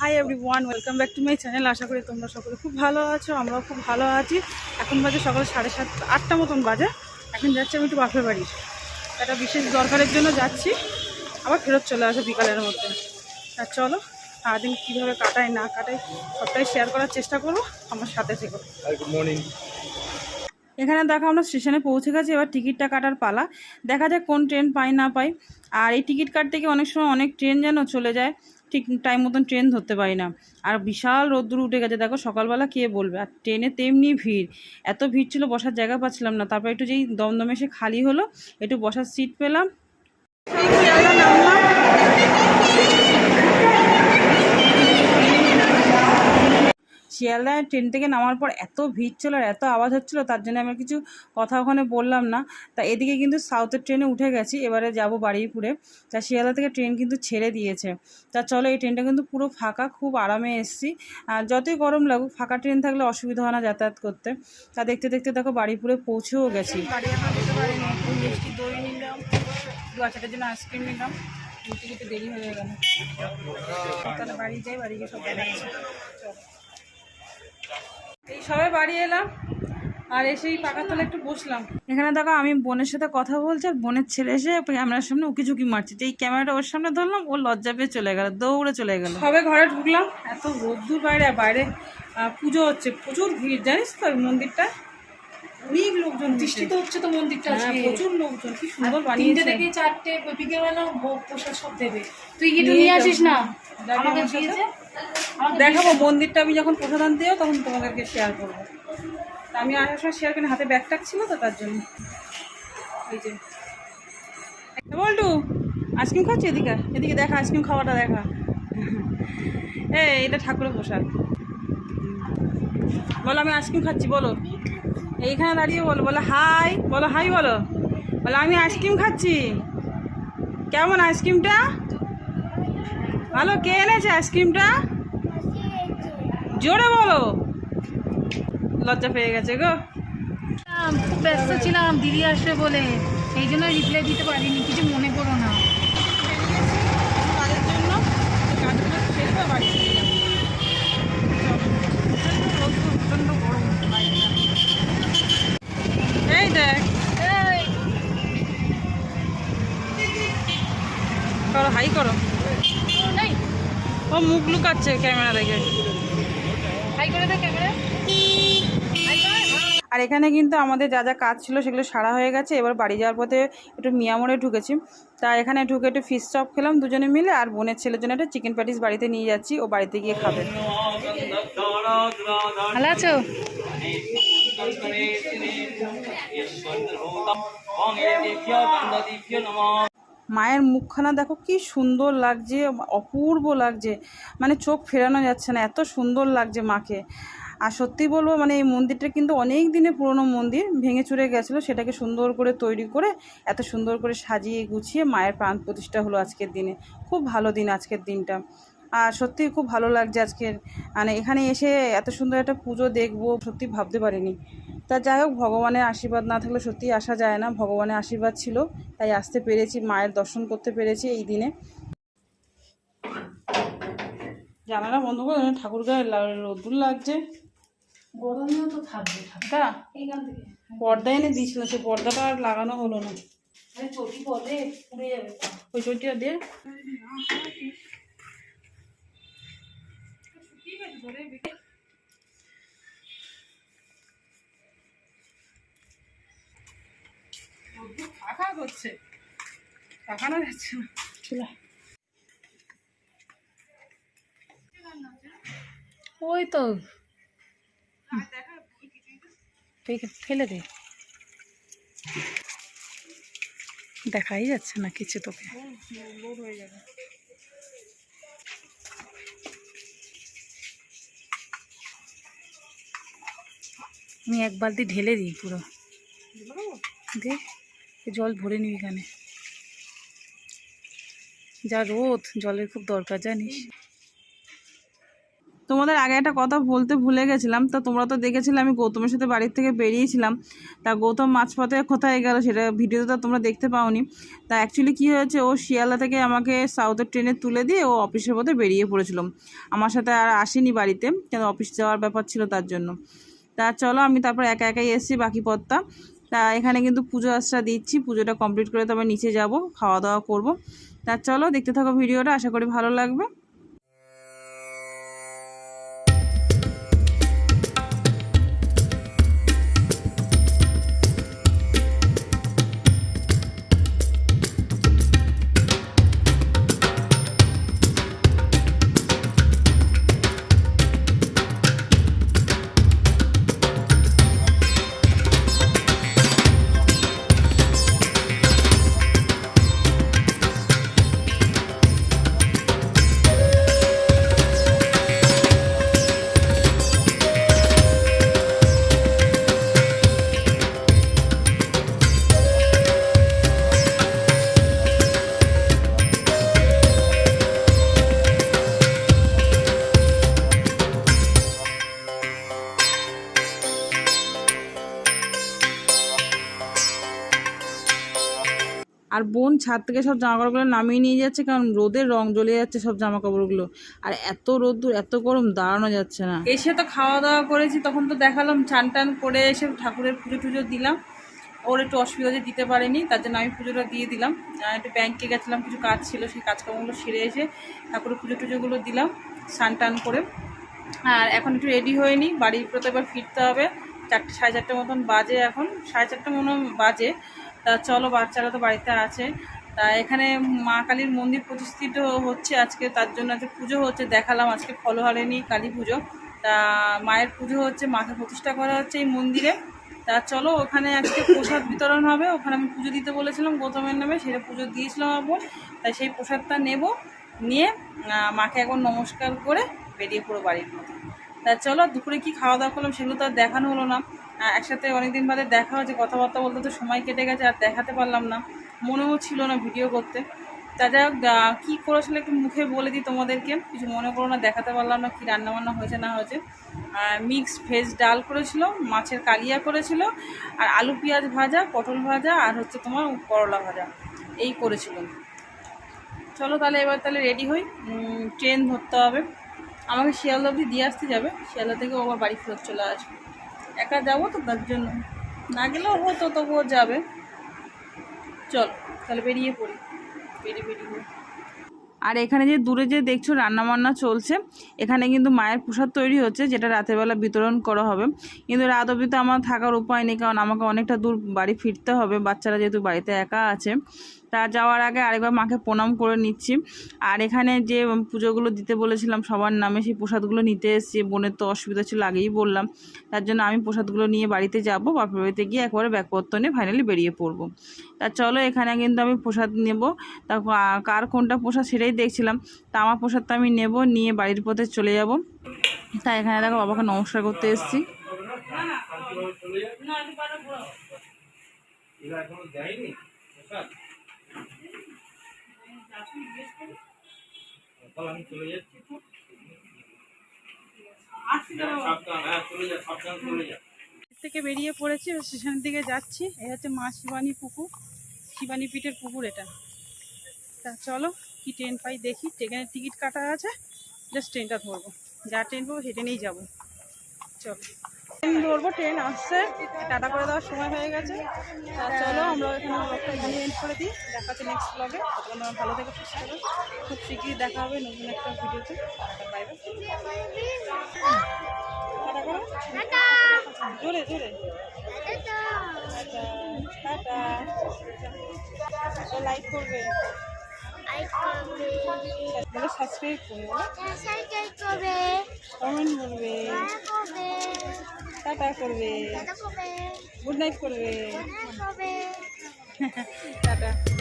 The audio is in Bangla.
Hi everyone welcome back to my channel আশা করি তোমরা সকলে খুব ভালো আছো আমরাও খুব ভালো আছি। এখন বাজে সকাল সাড়ে সাত আটটা মতন বাজে। এখন যাচ্ছি আমি একটু বাপের বাড়ি। একটা বিশেষ দরকারের জন্য যাচ্ছি। আবার ফেরত চলে আসো বিকালের মধ্যে। আর চলো সারাদিন কীভাবে কাটাই না কাটাই সবটাই শেয়ার করার চেষ্টা করব। আমার সাথে থেকো। গুড মর্নিং এখানে দেখো আমরা স্টেশনে পৌঁছে গেছি এবার টিকিটটা কাটার পালা। দেখা যাক কোন ট্রেন পাই না পাই। আর এই টিকিট কাটতে গিয়ে অনেক সময় অনেক ট্রেন যেন চলে যায়। ঠিক টাইম মতন ট্রেন ধরতে পারি না। আর বিশাল রোদ্দুর উঠে গেছে, দেখো সকালবেলা কে বলবে? আর ট্রেনে তেমনি ভিড়। এত ভিড় ছিল, বসার জায়গা পাচ্ছিলাম না। তারপর একটু যেই দমদমে এসে খালি হলো, একটু বসার সিট পেলাম। শিয়ালদায় ট্রেন থেকে নামার পর এত ভিড় ছিল আর এত আওয়াজ হচ্ছিল, তার জন্য আমি কিছু কথা ওখানে বললাম না। তা এদিকে কিন্তু সাউথের ট্রেনে উঠে গেছি, এবারে যাব বারুইপুরে। তা শিয়ালদা থেকে ট্রেন কিন্তু ছেড়ে দিয়েছে। তা চলো এই ট্রেনটা কিন্তু পুরো ফাঁকা, খুব আরামে এসছি। যতই গরম লাগুক, ফাঁকা ট্রেন থাকলে অসুবিধা হয় না যাতায়াত করতে। তা দেখতে দেখতে দেখো বারুইপুরে পৌঁছেও গেছি। নিলাম আইসক্রিম নিলাম দেরি হয়ে গেল। তাহলে বাড়ি যাই, বাড়ি গিয়ে সব এই সবে বাড়ি এলাম আর এসেই পাকার তলে একটু বসলাম। এখানে দেখো আমি বোনের সাথে কথা বলছি আর বোনের ছেলে এসে ক্যামেরার সামনে উকি ঝুঁকি মারছে এই ক্যামেরাটা ওর সামনে ধরলাম ও লজ্জা পেয়ে চলে গেল দৌড়ে চলে গেল। সবে ঘরে ঢুকলাম এত রোদ্দুর বাইরে আর বাইরে পুজো হচ্ছে প্রচুর ভিড় জানিস তো ওই মন্দিরটা? অনেক লোকজন তো হচ্ছে তো মন্দিরটা হ্যাঁ, আজকে। প্রচুর লোকজন কি সুন্দর তিনটে বানিয়েছে। থেকে চারটে বিকেল বেলা ভোগ প্রসাদ সব দেবে। তুই একটু নিয়ে আসিস না? আমাকে দিয়েছে? দেখাবো, মন্দিরটা আমি যখন প্রসাদান দিও তখন তোমাদেরকে শেয়ার করব। তা আমি আসার সময় শেয়ার করি হাতে ব্যাগ ট্যাগ ছিল তো তার জন্য। এই যে। বল্টু আইসক্রিম খাচ্ছি এদিকে? এদিকে দেখা আইসক্রিম খাওয়াটা দেখা। এ এটা ঠাকুরের প্রসাদ। বলো, আমি আইসক্রিম খাচ্ছি, বলো। এইখানে দাঁড়িয়ে বলো বলো হাই বলো হাই বলো। বলো, আমি আইসক্রিম খাচ্ছি। কেমন আইসক্রিমটা ভালো, কে এনেছে আইসক্রিমটা জোরে বলো। লজ্জা পেয়ে গেছে গো। খুব ব্যস্ত ছিলাম দিদি আসবে বলে। সেই জন্য রিপ্লাই দিতে পারিনি কিছু মনে করো না। এই দেখ। করো হাই করো। ও মুখ লুকাচ্ছে ক্যামেরা দেখে। হাই করে দে ক্যামেরা আর এখানে কিন্তু আমাদের যা যা কাজ ছিল সেগুলো সারা হয়ে গেছে। এবার বাড়ি যাওয়ার পথে একটু মিয়ামোড়ে ঢুকেছি। তা এখানে ঢুকে একটু ফিশ চপ খেলাম দুজনে মিলে আর বোনের ছেলের জন্য একটা চিকেন প্যাটিস বাড়িতে নিয়ে যাচ্ছি। ও বাড়িতে গিয়ে খাবে। ভালো আছো। মায়ের মুখখানা দেখো কি সুন্দর লাগছে, অপূর্ব লাগছে। মানে চোখ ফেরানো যাচ্ছে না, এত সুন্দর লাগছে মাকে। আর সত্যি বলব মানে এই মন্দিরটা কিন্তু অনেক দিনের পুরনো মন্দির, ভেঙে চুরে গেছিল, সেটাকে সুন্দর করে তৈরি করে, এত সুন্দর করে সাজিয়ে গুছিয়ে মায়ের প্রাণ প্রতিষ্ঠা হলো আজকের দিনে। খুব ভালো দিন আজকের দিনটা। আর সত্যি খুব ভালো লাগছে আজকের। মানে এখানে এসে এত সুন্দর একটা পুজো দেখব, সত্যি ভাবতে পারিনি। তা যাই হোক ভগবানের আশীর্বাদ না থাকলে সত্যিই আসা যায় না ভগবানের আশীর্বাদ ছিল তাই আসতে পেরেছি মায়ের দর্শন করতে পেরেছি এই দিনে জানালা বন্ধ করে ঠাকুর গায়ে রোদ্দুর লাগছে গরমেও তো থাকবে তা পর্দা এনে দিয়েছিল সে পর্দাটা আর লাগানো হলো না। ওই চটিটা দিয়ে ফাঁকা করছে ফাঁকানো যাচ্ছে না। চুলা। ওই তো। ফেলে দে। দেখাই যাচ্ছে না কিছু তোকে। হয়ে যাবে। আমি এক বালতি ঢেলে দিই পুরো। দে। এ জল ভরে নিবি এখানে। যা রোদ, জলের খুব দরকার, জানিস। তোমাদের আগে একটা কথা বলতে ভুলে গেছিলাম, তা তোমরা তো দেখেছিলে আমি গৌতমের সাথে বাড়ির থেকে বেরিয়েছিলাম। তা গৌতম মাঝপথে কোথায় গেল সেটা ভিডিওতে তোমরা দেখতে পাওনি। তা অ্যাকচুয়ালি কী হয়েছে, ও শিয়ালদা থেকে আমাকে সাউথের ট্রেনে তুলে দিয়ে ও অফিসের পথে বেরিয়ে পড়েছিল। আমার সাথে আর আসেনি বাড়িতে, কেন অফিস যাওয়ার ব্যাপার ছিল তার জন্য। তা চলো আমি তারপর একা একাই এসেছি বাকি পথটা। তা এখানে কিন্তু পুজো আশ্রা দিচ্ছি, পুজোটা কমপ্লিট করে তবে নিচে যাব, খাওয়া দাওয়া করব। তা চলো দেখতে থাকো ভিডিওটা, আশা করি ভালো লাগবে। আর বোন ছাদ থেকে সব জামা কাপড়গুলো নামিয়ে নিয়ে যাচ্ছে, কারণ রোদের রং জ্বলে যাচ্ছে সব জামা কাপড়গুলো আর এত রোদ্দুর, এত গরম, দাঁড়ানো যাচ্ছে না। এসে তো খাওয়া দাওয়া করেছি, তখন তো দেখালাম চান টান করে এসে ঠাকুরের পুজো টুজো দিলাম। ওর একটু অসুবিধা যে দিতে পারেনি, তার জন্য আমি পুজোটা দিয়ে দিলাম। একটু ব্যাংকে গেছিলাম, কিছু কাজ ছিল, সেই কাজকর্মগুলো সেরে এসে ঠাকুরের পুজো টুজোগুলো দিলাম স্নান টান করে। আর এখন একটু রেডি হয়ে নিই, বাড়ির তো এবার ফিরতে হবে। চারটে, সাড়ে চারটে মতন বাজে এখন, সাড়ে চারটে মতো বাজে। তা চলো, বাচ্চারা তো বাড়িতে আছে। তা এখানে মা কালীর মন্দির প্রতিষ্ঠিত হচ্ছে আজকে, তার জন্য আজকে পুজো হচ্ছে, দেখালাম আজকে ফলহারিণী কালী পুজো। তা মায়ের পুজো হচ্ছে, মাকে প্রতিষ্ঠা করা হচ্ছে এই মন্দিরে। তা চলো, ওখানে আজকে প্রসাদ বিতরণ হবে, ওখানে আমি পুজো দিতে বলেছিলাম, গৌতমের নামে, সেটা পুজো দিয়েছিলাম আমার তাই সেই প্রসাদটা নেব, নিয়ে মাকে একবার নমস্কার করে বেরিয়ে পড়ো বাড়ির মধ্যে। তা চলো, দুপুরে কি খাওয়া দাওয়া করলাম সেগুলো তো আর দেখানো হলো না। একসাথে অনেকদিন বাদে দেখা হচ্ছে কথাবার্তা বলতে তো সময় কেটে গেছে আর দেখাতে পারলাম না। মনেও ছিল না ভিডিও করতে। তা যাই হোক কী করেছিল একটু মুখে বলে দিই তোমাদেরকে? কিছু মনে করো না, দেখাতে পারলাম না কী রান্নাবান্না হয়েছে না হয়েছে। মিক্সড ভেজ ডাল করেছিল, মাছের কালিয়া করেছিল, আর আলু পেঁয়াজ ভাজা, পটল ভাজা, আর হচ্ছে তোমার করলা ভাজা। এই করেছিল। চলো তাহলে এবার তাহলে রেডি হই। ট্রেন ধরতে হবে। আমাকে শিয়ালদা অবধি দিয়ে আসতে যাবে। শিয়ালদা থেকে ও আবার বাড়ি ফেরত চলে আসবে। একা যাব তো তার জন্য। না গেলেও হতো, তবুও যাবে। চল, তাহলে বেরিয়ে পড়ি। বেরিয়ে বেরিয়ে আর এখানে যে দূরে যে দেখছ রান্নাবান্না চলছে, এখানে কিন্তু মায়ের প্রসাদ তৈরি হচ্ছে, যেটা রাতের বেলা বিতরণ করা হবে। কিন্তু রাত অবধি তো আমার থাকার উপায় নেই, কারণ আমাকে অনেকটা দূর বাড়ি ফিরতে হবে। বাচ্চারা যেহেতু বাড়িতে একা আছে তা যাওয়ার আগে আরেকবার মাকে প্রণাম করে নিচ্ছি। আর এখানে যে পুজোগুলো দিতে বলেছিলাম, সবার নামে সেই প্রসাদগুলো নিতে এসেছি। বোনের তো অসুবিধা ছিল, আগেই বললাম। তার জন্য আমি প্রসাদগুলো নিয়ে বাড়িতে যাব। বাপের বাড়িতে গিয়ে একবারে ব্যাগপত্র নিয়ে ফাইনালি বেরিয়ে পড়ব। তা চলো, এখানে কিন্তু আমি প্রসাদ নেব। তা কার কোনটা প্রসাদ সেটাই দেখছিলাম। তা আমার প্রসাদটা আমি নেব, নিয়ে বাড়ির পথে চলে যাব। তা এখানে দেখো বাবাকে নমস্কার করতে এসেছি। এরা এখনও দেয়নি প্রসাদ? আমি চলে যাচ্ছি। সাবধান হ্যাঁ চলে যা সাবধান চলে যা। থেকে বেরিয়ে পড়েছি স্টেশনের দিকে যাচ্ছি। এই হচ্ছে মা শিবানী পুকুর শিবানী পিঠের পুকুর এটা। তা চলো কি ট্রেন পাই দেখি। ট্রেনের টিকিট কাটা আছে জাস্ট ট্রেনটা ধরবো। যা ট্রেন পাবো সেটা নিয়েই যাব। চলো। ট্রেন ধরবো ট্রেন আসছে। টাটা করে দেওয়ার সময় হয়ে গেছে। চলো আমরা এখানে ব্লগটা এখানে এন্ড করে দিই। দেখা হচ্ছে নেক্সট ব্লগে তোমরা ভালো থেকে সুস্থ থাকো। খুব শীঘ্রই দেখা হবে নতুন একটা ভিডিওতে। বাই বাই জোরে জোরে টাটা। লাইক করবে। বলে সাবস্ক্রাইব করবে। কমেন্ট করবে। টাটা করবে। গুড নাইট করবে। টাটা।